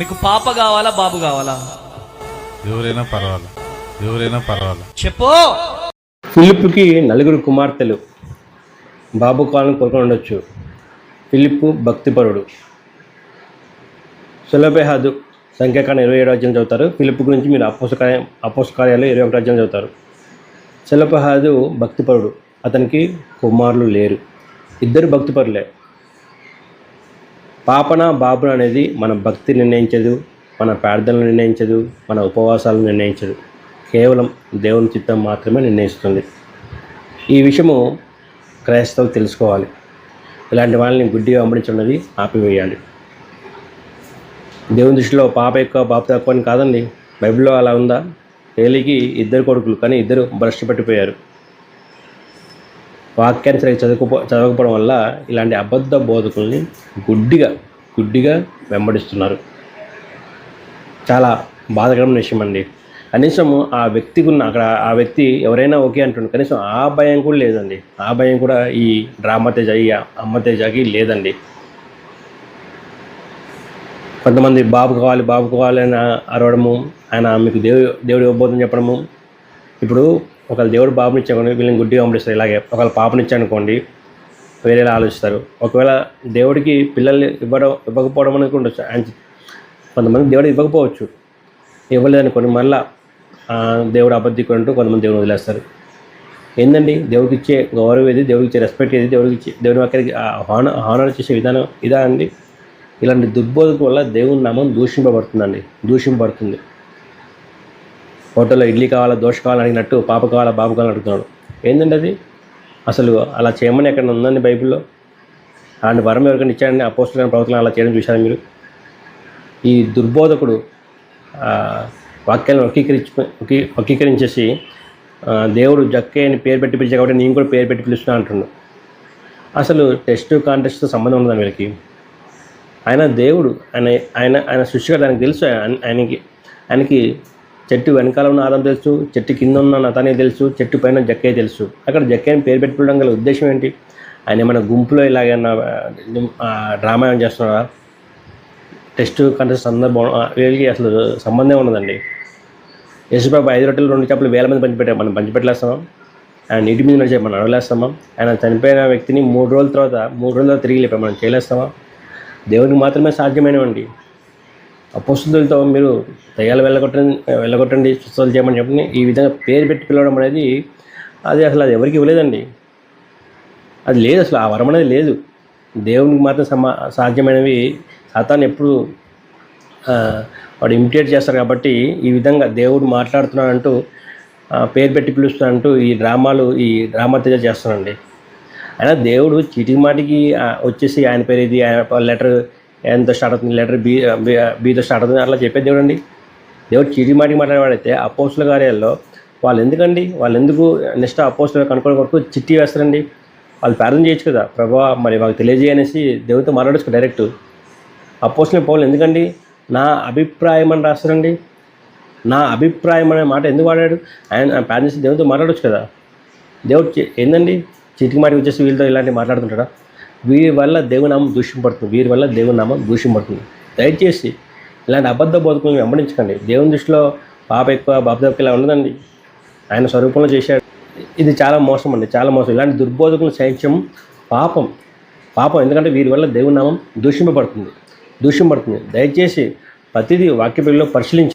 మీకు పాప కావాలా బాబు కావాలా? ఎవరైనా పర్వాలా. ఎవరైనా పర్వాలా. చెప్పు. ఫిలిప్కి నలుగురు కుమార్తెలు. బాబు కాలను కోరుకొని ఉండొచ్చు. ఫిలిప్ భక్తిపరుడు. సులభేహాదు సంఖ్యాకాండ ఇరవై ఏడు అధ్యాయం చదువుతారు. ఫిలిప్ గురించి మీరు అపోసకాయ అపోసకార్యాలు ఇరవై ఒకటి అధ్యాయం చదువుతారు. సులభహాదు భక్తిపరుడు. అతనికి కుమారులు లేరు. ఇద్దరు భక్తిపరులే. పాపన బాబున అనేది మన భక్తి నిర్ణయించదు మన ప్రార్థనలు నిర్ణయించదు మన ఉపవాసాలు నిర్ణయించదు. కేవలం దేవుని చిత్తం మాత్రమే నిర్ణయిస్తుంది. ఈ విషయము క్రైస్తవులు తెలుసుకోవాలి. ఇలాంటి వాళ్ళని గుడ్డిగా అమ్మడించున్నది ఆపివేయాలి. దేవుని దృష్టిలో పాప ఎక్కువ బాప తక్కువ అని కాదండి. బైబిల్లో అలా ఉందా? ఏలికి ఇద్దరు కొడుకులు కానీ ఇద్దరు భ్రష్టు పట్టిపోయారు. వాక్యాన్ని సరిగ్గా చదువుకో చదవకపోవడం వల్ల ఇలాంటి అబద్ధ బోధకుల్ని గుడ్డిగా గుడ్డిగా వెంబడిస్తున్నారు. చాలా బాధకరమైన విషయం అండి కనీసం ఆ వ్యక్తికి ఉన్న అక్కడ ఆ వ్యక్తి ఎవరైనా ఓకే అంటుండే కనీసం ఆ భయం కూడా లేదండి. ఆ భయం కూడా ఈ డ్రామా తేజ ఈ అమ్మ తేజకి లేదండి. కొంతమంది బాబు కావాలి బాబు కావాలి అని అరవడము ఆయన మీకు దేవుడు దేవుడు ఇవ్వబోతుందని చెప్పడము. ఇప్పుడు ఒకవేళ దేవుడు బాబుని ఇచ్చానుకోండి వీళ్ళని గుడ్డిగా పంపిస్తారు. ఇలాగే ఒకవేళ పాపనిచ్చానుకోండి వేరేలా ఆలోచిస్తారు. ఒకవేళ దేవుడికి పిల్లల్ని ఇవ్వడం ఇవ్వకపోవడం అనేది ఉండొచ్చు. కొంతమంది దేవుడు ఇవ్వకపోవచ్చు. ఇవ్వలేదనుకోండి మళ్ళా దేవుడు అబద్ధికుంటూ కొంతమంది దేవుడు వదిలేస్తారు. ఏందండి? దేవుడికి ఇచ్చే గౌరవం ఏది? దేవుడికి ఇచ్చే రెస్పెక్ట్ ఏది? దేవుడికి ఇచ్చే దేవుని అక్కడికి హానర్ హానర్ చేసే విధానం ఇదా అండి? ఇలాంటి దుర్బోధకు వల్ల దేవుని నామం దూషింపబడుతుందండి. దూషింపబడుతుంది. హోటల్లో ఇడ్లీ కావాలా దోశ కావాలా అడిగినట్టు పాప కావాలా బాబు కావాలని అడుగుతున్నాడు. ఏంటండి అది అసలు అలా చేయమని ఎక్కడ ఉందండి బైబిల్లో? అలాంటి వరం ఎవరికైనా ఆ అపోస్తులైన ప్రవర్తన అలా చేయడం చూశారు మీరు? ఈ దుర్బోధకుడు వాక్యాలను వకీకరించి వర్గీకరించేసి వకీకరించేసి దేవుడు జక్కే అని పేరు పెట్టి పిలిచా కాబట్టి నేను కూడా పేరు పెట్టి పిలుస్తున్నా అంటున్నాడు అసలు టెస్ట్ కాంటెస్ట్తో సంబంధం ఉండదు వీళ్ళకి? ఆయన దేవుడు ఆయన ఆయన ఆయన సృష్టిగా దానికి తెలుసు ఆయన- ఆయనకి ఆయనకి చెట్టు వెనకాల ఉన్న ఆదం తెలుసు చెట్టు కింద ఉన్న నతనే తెలుసు చెట్టు పైన జక్కే తెలుసు. అక్కడ జక్కే అని పేరు పెట్టుకోవడం గల ఉద్దేశం ఏంటి? ఆయన ఏమైనా గుంపులో ఇలాగైనా డ్రామా ఏమైనా చేస్తున్నారా? టెస్ట్ కంటెస్ట్ సందర్భం వీళ్ళకి అసలు సంబంధం ఉండదండి. యశుబాబు ఐదు రొట్టెలు రెండు చేపలు వేల మంది పంచిపెట్టారు మనం పంచిపెట్టలేస్తామా? ఆయన నీటి మీద నడిచే మనం అడగలేస్తామా ఆయన చనిపోయిన వ్యక్తిని మూడు రోజుల తర్వాత మూడు రోజుల తర్వాత తిరిగి లేపాం మనం చేయలేస్తామా? దేవునికి మాత్రమే సాధ్యమైనవండి. అపోస్తులతో మీరు దయ్యాలు వెళ్ళగొట్టండి వెళ్ళగొట్టండి స్వస్థతలు చేయమని చెప్పని ఈ విధంగా పేరు పెట్టి పిలవడం అనేది అది అసలు అది ఎవరికి ఇవ్వలేదండి. అది లేదు అసలు ఆ వరం అనేది లేదు. దేవునికి మాత్రం సమా సాధ్యమైనవి సాతాన్ని ఎప్పుడు వాడు ఇమిటేట్ చేస్తారు కాబట్టి ఈ విధంగా దేవుడు మాట్లాడుతున్నాడంటూ పేరు పెట్టి పిలుస్తున్నాడంటూ ఈ డ్రామాలు ఈ డ్రామా తేజ చేస్తున్నాండి అయినా దేవుడు చిటికి మాటికి వచ్చేసి ఆయన పేరు ఇది ఆయన లెటర్ ఎంతో స్టార్ట్ అవుతుంది లెటర్ బీ బీ- బీతో స్టార్ట్ అవుతుంది అట్లా చెప్పేది దేవుడు అండి దేవుడు చీటికి మాటికి మాట్లాడేవాడైతే అపోస్టుల కార్యాల్లో వాళ్ళు ఎందుకండి? వాళ్ళు ఎందుకు నెక్స్ట్ అపోస్టులు కనుక్కోవడం కొరకు చిట్టి వేస్తారండి? వాళ్ళు ప్రార్థన చేయొచ్చు కదా. ప్రభా మరి మాకు తెలియజేయనేసి దేవుడితో మాట్లాడచ్చు డైరెక్ట్ అపోస్టులు పోవాలి ఎందుకండి? నా అభిప్రాయం అని రాస్తారండి. నా అభిప్రాయం అనే మాట ఎందుకు వాడాడు? ఆయన ప్రార్థన చేసి దేవుడితో మాట్లాడవచ్చు కదా. దేవుడు ఏందండి? చిటికి మాటికి వచ్చేసి వీళ్ళతో ఇలాంటివి మాట్లాడుతుంటాడా? వీరి వల్ల దేవునామం దూషింపడుతుంది. వీరి వల్ల దేవునామం దూషింపడుతుంది. దయచేసి ఇలాంటి అబద్ధ బోధకులను వెంబడించకండి. దేవుని దృష్టిలో పాప ఎక్కువ బాబు ఇలా ఉండదండి. ఆయన స్వరూపంలో చేశాడు. ఇది చాలా మోసం అండి. చాలా మోసం. ఇలాంటి దుర్బోధకులను సహించం పాపం. పాపం. ఎందుకంటే వీరి వల్ల దేవునామం దూషింపబడుతుంది. దూషింపబడుతుంది. దయచేసి ప్రతిదీ వాక్య పరిశీలించి